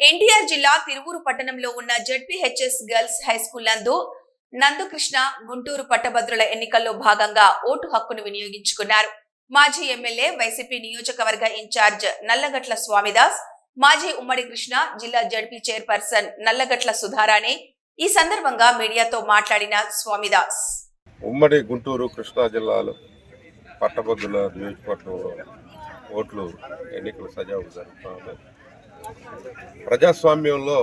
ఎన్టీఆర్ జిల్లా తిరువూరు పట్టణంలో ఉన్న జడ్పీహెచ్ఎస్ గర్ల్స్ హై స్కూల్ నందు నందుకృష్ణ గుంటూరు పట్టభద్రుల ఎన్నికల్లో భాగంగా ఓటు హక్కును వినియోగించుకున్నారు. మాజీ ఎమ్మెల్యే వైసీపీ నియోజకవర్గ ఇన్ఛార్జ్ నల్లగట్ల స్వామిదాస్ మాజీ ఉమ్మడి కృష్ణ జిల్లా జడ్పీ చైర్పర్సన్ నల్లగట్ల సుధారాణి ఈ సందర్భంగా మీడియాతో మాట్లాడిన స్వామిదాస్. ఉమ్మడి గుంటూరు కృష్ణా జిల్లాలో పట్టభద్రుల నియోజకవర్గంలో ఓట్లు ఎన్నికలు సజావుగా జరుగుతూ ప్రజాస్వామ్యంలో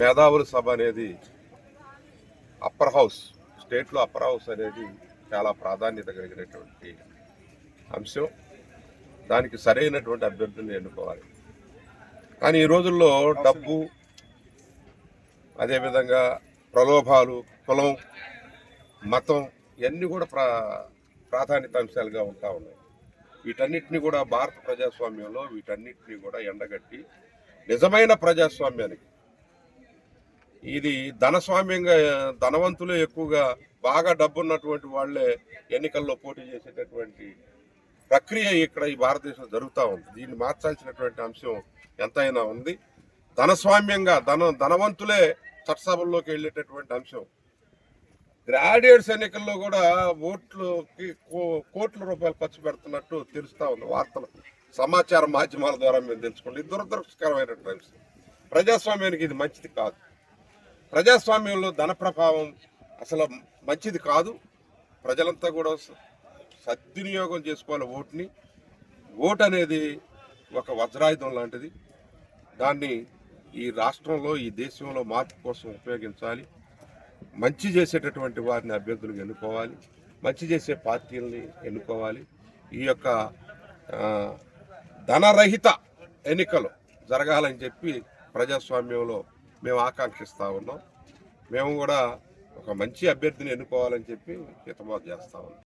మేధావుల సభ అనేది అప్పర్ హౌస్ స్టేట్లో అప్పర్ హౌస్ అనేది చాలా ప్రాధాన్యత కలిగినటువంటి అంశం. దానికి సరైనటువంటి అభ్యర్థులను ఎన్నుకోవాలి. కానీ ఈ రోజుల్లో డబ్బు అదేవిధంగా ప్రలోభాలు కులం మతం ఇవన్నీ కూడా ప్రా ప్రాధాన్యత అంశాలుగా ఉంటా ఉన్నాయి. వీటన్నిటిని కూడా భారత ప్రజాస్వామ్యంలో వీటన్నిటిని కూడా ఎండగట్టి నిజమైన ప్రజాస్వామ్యానికి. ఇది ధనస్వామ్యంగా ధనవంతులే ఎక్కువగా బాగా డబ్బున్నటువంటి వాళ్ళే ఎన్నికల్లో పోటీ చేసేటటువంటి ప్రక్రియ ఇక్కడ ఈ భారతదేశంలో జరుగుతూ ఉంది. దీన్ని మార్చాల్సినటువంటి అంశం ఎంతైనా ఉంది. ధనస్వామ్యంగా ధన ధనవంతులే చట్టసభల్లోకి వెళ్ళేటటువంటి అంశం గ్రాడ్యుయేట్స్ ఎన్నికల్లో కూడా ఓట్లుకి కో- కోట్ల రూపాయలు ఖర్చు పెడుతున్నట్టు తెలుస్తూ ఉంది వార్తలు. సమాచార మాధ్యమాల ద్వారా మేము తెలుసుకోండి. దురదృష్టకరమైన ప్రజాస్వామ్యానికి ఇది మంచిది కాదు. ప్రజాస్వామ్యంలో ధన ప్రభావం అసలు మంచిది కాదు. ప్రజలంతా కూడా సద్వినియోగం చేసుకోవాలి ఓటుని. ఓటు అనేది ఒక వజ్రాయుధం లాంటిది. దాన్ని ఈ రాష్ట్రంలో ఈ దేశంలో మార్పు కోసం ఉపయోగించాలి. మంచి చేసేటటువంటి వారిని అభ్యర్థులు ఎన్నుకోవాలి మంచి చేసే పార్టీలని ఎన్నుకోవాలి. ఈ యొక్క ధనరహిత ఎన్నికలు జరగాలని చెప్పి ప్రజాస్వామ్యంలో మేము ఆకాంక్షిస్తూ ఉన్నాం. మేము కూడా ఒక మంచి అభ్యర్థిని ఎన్నుకోవాలని చెప్పి హితబాటు చేస్తా ఉన్నాం.